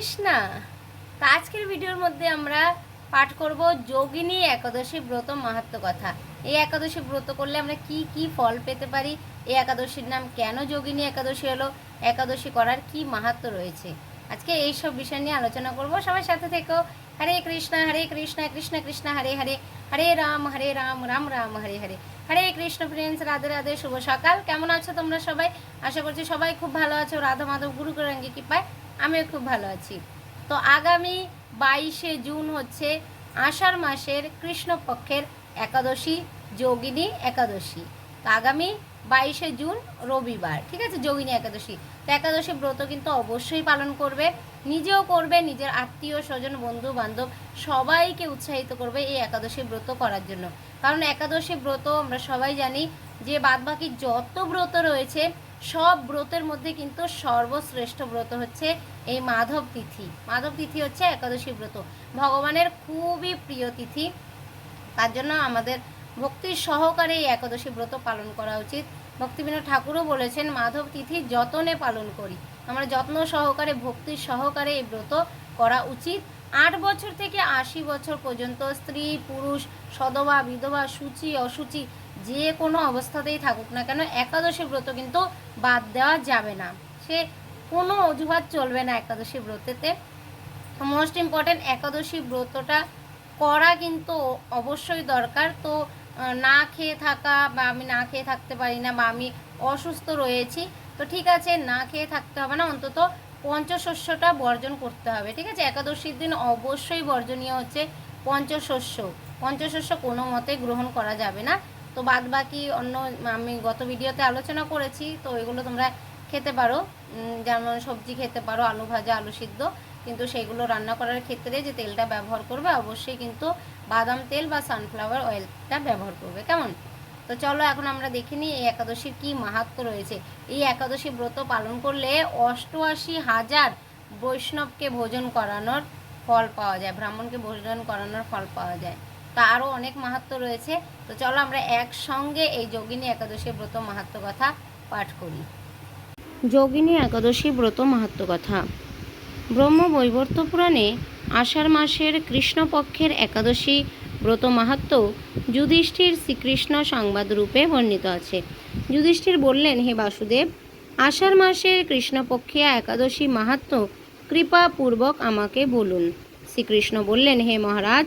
কৃষ্ণা তো আজকের ভিডিওর মধ্যে আমরা পাঠ করব যোগিনী একাদশী ব্রত মাহাত্ম কথা। এই একাদশী ব্রত করলে আমরা কি কি ফল পেতে পারি? এই একাদশীর নাম কেন যোগিনী একাদশী হলো? একাদশী করার কি মাহাত্ম রয়েছে? আজকে এই সব বিষয় নিয়ে আলোচনা করব। সবার সাথে থেকেও হরে কৃষ্ণ হরে কৃষ্ণ কৃষ্ণ কৃষ্ণ, হরে হরে। হরে রাম হরে রাম রাম রাম, হরে হরে। হরে কৃষ্ণ ফ্রেন্ডস, রাধে রাধে, শুভ সকাল। কেমন আছো তোমরা সবাই? আশা করছি সবাই খুব ভালো আছো। রাধা মাধব গুরু করাঙ্গি কৃপায়। আমিও খুব ভালো আছি। তো আগামী বাইশে জুন হচ্ছে আষাঢ় মাসের কৃষ্ণপক্ষের একাদশী, যোগিনী একাদশী। তো আগামী বাইশে জুন রবিবার, ঠিক আছে? যোগিনী একাদশী। তো একাদশী ব্রত কিন্তু অবশ্যই পালন করবে, নিজেও করবে, নিজের আত্মীয়, স্বজন, বন্ধু, বান্ধব সবাইকে উৎসাহিত করবে এই একাদশী ব্রত করার জন্য। কারণ একাদশী ব্রত আমরা সবাই জানি যে বাদবাকি যত ব্রত রয়েছে সব ব্রতের মধ্যে কিন্তু সর্বশ্রেষ্ঠ ব্রত হচ্ছে এই মাধব তিথি। মাধব তিথি হচ্ছে একাদশী ব্রত। ভগবানের খুবই প্রিয় তিথি। তার জন্য আমাদের ভক্তির সহকারে এই একাদশী ব্রত পালন করা উচিত। ভক্তিবিনোদ ঠাকুরও বলেছেন, মাধব তিথি যতনে পালন করি। আমরা যত্ন সহকারে, ভক্তির সহকারে এই ব্রত করা উচিত। আট বছর থেকে আশি বছর পর্যন্ত স্ত্রী, পুরুষ, সদবা, বিধবা, সূচি, অসুচি যে কোনো অবস্থাতেই থাকুক না কেন, একাদশী ব্রত কিন্তু বাদ দেওয়া যাবে না। সে কোনো অজুহাত চলবে না একাদশী ব্রতেতে। মোস্ট ইম্পর্ট্যান্ট একাদশী ব্রতটা করা কিন্তু অবশ্যই দরকার। তো না খেয়ে থাকা বা আমি না খেয়ে থাকতে পারি না বা আমি অসুস্থ রয়েছি, তো ঠিক আছে, না খেয়ে থাকতে হবে না, অন্তত পঞ্চশস্যটা বর্জন করতে হবে, ঠিক আছে? একাদশীর দিন অবশ্যই বর্জনীয় হচ্ছে পঞ্চশস্য। পঞ্চশস্য কোনো মতে গ্রহণ করা যাবে না। তো বাদ বাকি অন্য, আমি গত ভিডিওতে আলোচনা করেছি, তো এগুলো তোমরা খেতে পারো। যেমন সবজি খেতে পারো, আলু ভাজা, আলু সিদ্ধ, কিন্তু সেগুলো রান্না করার ক্ষেত্রে যে তেলটা ব্যবহার করবে, অবশ্যই কিন্তু বাদাম তেল বা সানফ্লাওয়ার অয়েলটা ব্যবহার করবে, কেমন? তো চলো এখন আমরা দেখে নিই এই একাদশীর কী মাহাত্ম রয়েছে। এই একাদশী ব্রত পালন করলে অষ্টআশি হাজার বৈষ্ণবকে ভোজন করানোর ফল পাওয়া যায়, ব্রাহ্মণকে ভোজন করানোর ফল পাওয়া যায়। তা আরও অনেক মাহাত্ম রয়েছে। তো চলো আমরা একসঙ্গে এই যোগিনী একাদশী ব্রত মাহাত্ম কথা পাঠ করি। যোগিনী একাদশী ব্রত মাহাত্ম কথা। ব্রহ্ম বৈবর্ত পুরাণে আষাঢ় মাসের কৃষ্ণপক্ষের একাদশী ব্রত মাহাত্ম যুধিষ্ঠির শ্রীকৃষ্ণ সংবাদ রূপে বর্ণিত আছে। যুধিষ্ঠির বললেন, হে বাসুদেব, আষাঢ় মাসের কৃষ্ণপক্ষিয়া একাদশী মাহাত্ম কৃপাপূর্বক আমাকে বলুন। শ্রীকৃষ্ণ বললেন, হে মহারাজ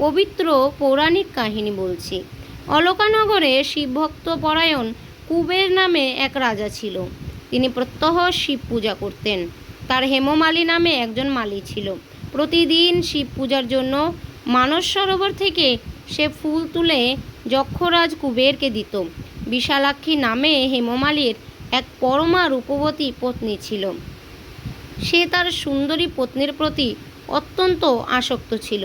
পবিত্র পৌরাণিক কাহিনী বলছি। অলকানগরে শিবভক্ত পরায়ণ কুবের নামে এক রাজা ছিল। তিনি প্রত্যহ শিব পূজা করতেন। তার হেমমালী নামে একজন মালি ছিল। প্রতিদিন শিব পূজার জন্য মানস সরোবর থেকে সে ফুল তুলে যক্ষরাজ কুবেরকে দিত। বিশালাক্ষী নামে হেমমালির এক পরমা রূপবতী পত্নী ছিল। সে তার সুন্দরী পত্নীর প্রতি অত্যন্ত আসক্ত ছিল।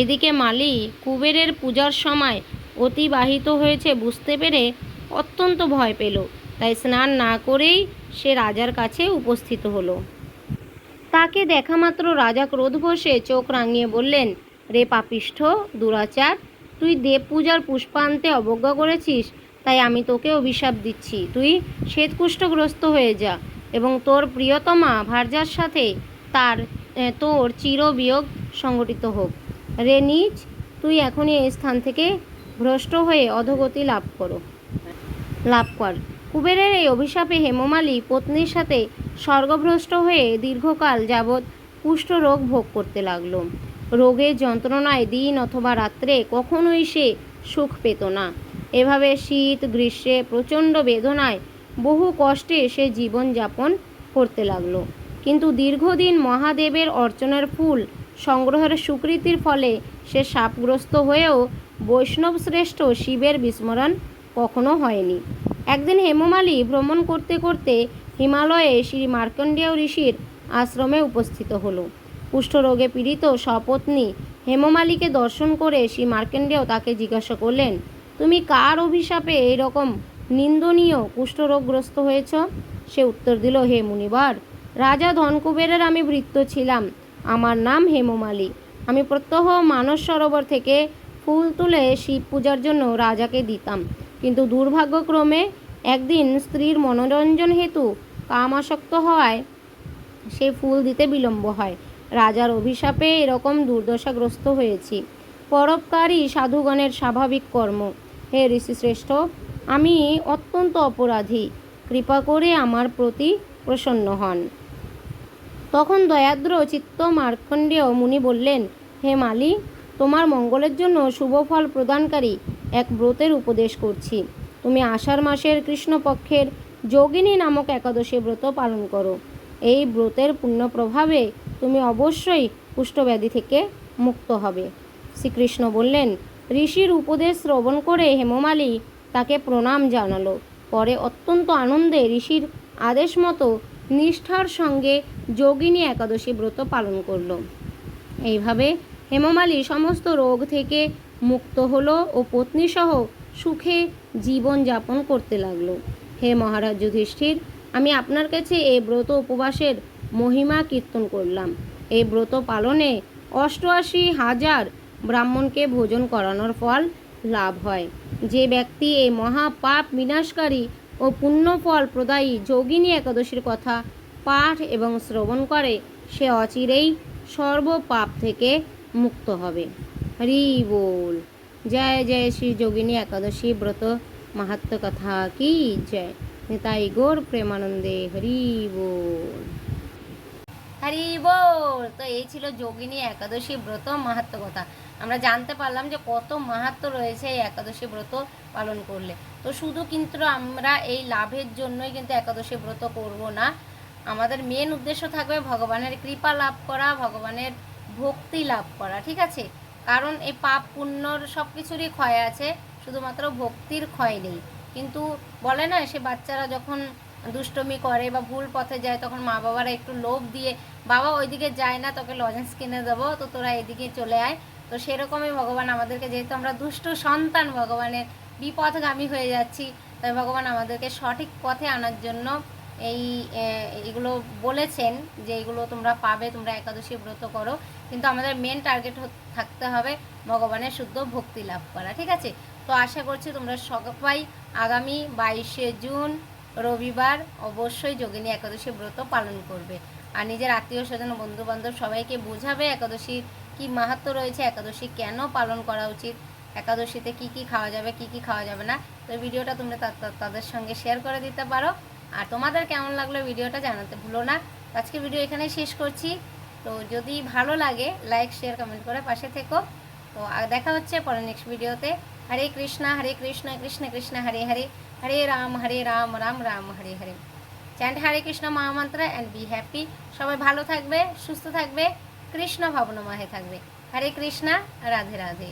এদিকে মালি কুবেরের পূজার সময় অতিবাহিত হয়েছে বুঝতে পেরে অত্যন্ত ভয় পেল। তাই স্নান না করেই সে রাজার কাছে উপস্থিত হলো। তাকে দেখা মাত্র রাজা ক্রোধ বসে চোখ রাঙিয়ে বললেন, রে পাপিষ্ঠ, দুরাচার, তুই দেব পূজার পুষ্পান্তে অবজ্ঞা করেছিস, তাই আমি তোকে অভিশাপ দিচ্ছি। তুই শ্বেতকুষ্ঠগ্রস্ত হয়ে যা এবং তোর প্রিয়তমা ভার্যার সাথে তার তোর চিরবিয়োগ সংগঠিত হোক। রে নিজ তুই এখনই এই স্থান থেকে ভ্রষ্ট হয়ে অধগতি লাভ করো। লাভ কর। কুবেরের এই অভিশাপে হেমমালী পত্নীর সাথে স্বর্গভ্রষ্ট হয়ে দীর্ঘকাল যাবৎ কুষ্ঠ রোগ ভোগ করতে লাগল। রোগের যন্ত্রণায় দিন অথবা রাত্রে কখনোই সে সুখ পেত না। এভাবে শীত, গ্রীষ্মে প্রচণ্ড বেদনায় বহু কষ্টে সে জীবনযাপন করতে লাগল। কিন্তু দীর্ঘদিন মহাদেবের অর্চনার ফুল সংগ্রহের স্বীকৃতির ফলে সে সাপগ্রস্ত হয়েও বৈষ্ণব শ্রেষ্ঠ শিবের বিস্মরণ কখনো হয়নি। একদিন হেমমালী ভ্রমণ করতে করতে হিমালয়ে শ্রী মার্কণ্ডেয় ঋষির আশ্রমে উপস্থিত হলো। কুষ্ঠরোগে পীড়িত সপত্নী হেমমালীকে দর্শন করে শ্রী মার্কণ্ডেয় তাকে জিজ্ঞাসা করলেন, তুমি কার অভিশাপে এরকম নিন্দনীয় কুষ্ঠরোগগ্রস্ত হয়েছ? সে উত্তর দিল, হে মুনিবার, রাজা ধনকুবেরের আমি বৃত্ত ছিলাম। আমার নাম হেমমালী আমি প্রত্যহ মানস সরোবর থেকে ফুল তুলে শিব পূজার জন্য রাজাকে দিতাম। কিন্তু দুর্ভাগ্যক্রমে একদিন স্ত্রীর মনোরঞ্জন হেতু কামাসক্ত হওয়ায় সে ফুল দিতে বিলম্ব হয়। রাজার অভিশাপে এরকম দুর্দশাগ্রস্ত হয়েছি। পরোপকারী সাধুগণের স্বাভাবিক কর্ম। হে ঋষিশ্রেষ্ঠ, আমি অত্যন্ত অপরাধী। কৃপা করে আমার প্রতি প্রসন্ন হন। তখন দয়াদ্র চিত্ত মার্কণ্ডেয় মুনি বললেন, হে মালি, তোমার মঙ্গলের জন্য শুভ ফল প্রদানকারী এক ব্রতের উপদেশ করছি। তুমি আষাঢ় মাসের কৃষ্ণপক্ষের যোগিনী নামক একাদশী ব্রত পালন করো। এই ব্রতের পুণ্য প্রভাবে তুমি অবশ্যই কুষ্ঠব্যাধি থেকে মুক্ত হবে। শ্রীকৃষ্ণ বললেন, ঋষির উপদেশ শ্রবণ করে হেমমালী তাকে প্রণাম জানালো। পরে অত্যন্ত আনন্দে ঋষির আদেশ মতো নিষ্ঠার সঙ্গে যোগিনী একাদশী ব্রত পালন করল। এইভাবে হেমমালী সমস্ত রোগ থেকে মুক্ত হলো ও পত্নীসহ সুখে জীবন যাপন করতে লাগল। হে মহারাজ যুধিষ্ঠির, আমি আপনার কাছে এই ব্রত উপবাসের মহিমা কীর্তন করলাম। এই ব্রত পালনে অষ্টআশি হাজার ব্রাহ্মণকে ভোজন করানোর ফল লাভ হয়। যে ব্যক্তি এই মহাপাপ বিনাশকারী ও পুণ্যফল প্রদায়ী যোগিনী একাদশীর কথা পাঠ এবং শ্রবণ করে, সে অচিরেই সর্বপাপ থেকে মুক্ত হবে। হরি বল জয় জয় শ্রী যোগিনী একাদশী ব্রত। মাহাত্ম কথা কি? জয়। নিতাই গোর প্রেমানন্দে হরি বল হরি বল তো এই ছিল যোগিনী একাদশী ব্রত, মাহাত্ম কথা। আমরা জানতে পারলাম যে কত মাহাত্ম রয়েছে এই একাদশী ব্রত পালন করলে। তো শুধু কিন্তু আমরা এই লাভের জন্যই কিন্তু একাদশী ব্রত করব না। আমাদের মেন উদ্দেশ্য থাকবে ভগবানের কৃপা লাভ করা, ভগবানের ভক্তি লাভ করা, ঠিক আছে? কারণ এই পাপ, পুণ্যর সব কিছুরই ক্ষয় আছে, শুধুমাত্র ভক্তির ক্ষয় নেই। কিন্তু বলে না, সে বাচ্চারা যখন দুষ্টমি করে বা ভুল পথে যায়, তখন মা বাবারা একটু লোভ দিয়ে, বাবা, ওইদিকে যায় না, তোকে লজেন্স কিনে দেবো, তো তোরা এদিকে চলে আয়। তো সেরকমই ভগবান আমাদেরকে, যেহেতু আমরা দুষ্ট সন্তান, ভগবানের বিপথগামী হয়ে যাচ্ছি, তাই ভগবান আমাদেরকে সঠিক পথে আনার জন্য এই এগুলো বলেছেন যে এগুলো তোমরা পাবে, তোমরা একাদশী ব্রত করো। কিন্তু আমাদের মেন টার্গেট থাকতে হবে ভগবানের শুদ্ধ ভক্তি লাভ করা, ঠিক আছে? তো আশা করছি তোমরা সবাই আগামী বাইশে জুন, রবিবার অবশ্যই যোগিনী একাদশী ব্রত পালন করবে। আর নিজের আত্মীয় স্বজন বন্ধু বান্ধব সবাইকে বোঝাবে একাদশীর কি মাহাত্ম রয়েছে, একাদশী কেন পালন করা উচিত, একাদশীতে কি কি খাওয়া যাবে, কি কি খাওয়া যাবে না। তো ভিডিওটা তোমরা তাদের সঙ্গে শেয়ার করে দিতে পারো। আর তোমাদের কেমন লাগল ভিডিওটা জানাতে ভুলো না। আজকের ভিডিও এখানেই শেষ করছি। তো যদি ভালো লাগে লাইক শেয়ার কমেন্ট করে পাশে থেকো। তো দেখা হচ্ছে পরে নেক্সট ভিডিওতে। হরে কৃষ্ণা, হরে কৃষ্ণ কৃষ্ণ কৃষ্ণ, হরে হরে। হরে রাম হরে রাম রাম রাম, হরে হরে। চ্যান্ড হরে কৃষ্ণ মহামন্ত্র অ্যান্ড বি হ্যাপি সবাই ভালো থাকবে, সুস্থ থাকবে। কৃষ্ণ ভাবনময়ে থাকবে। হরে কৃষ্ণা, রাধে রাধে।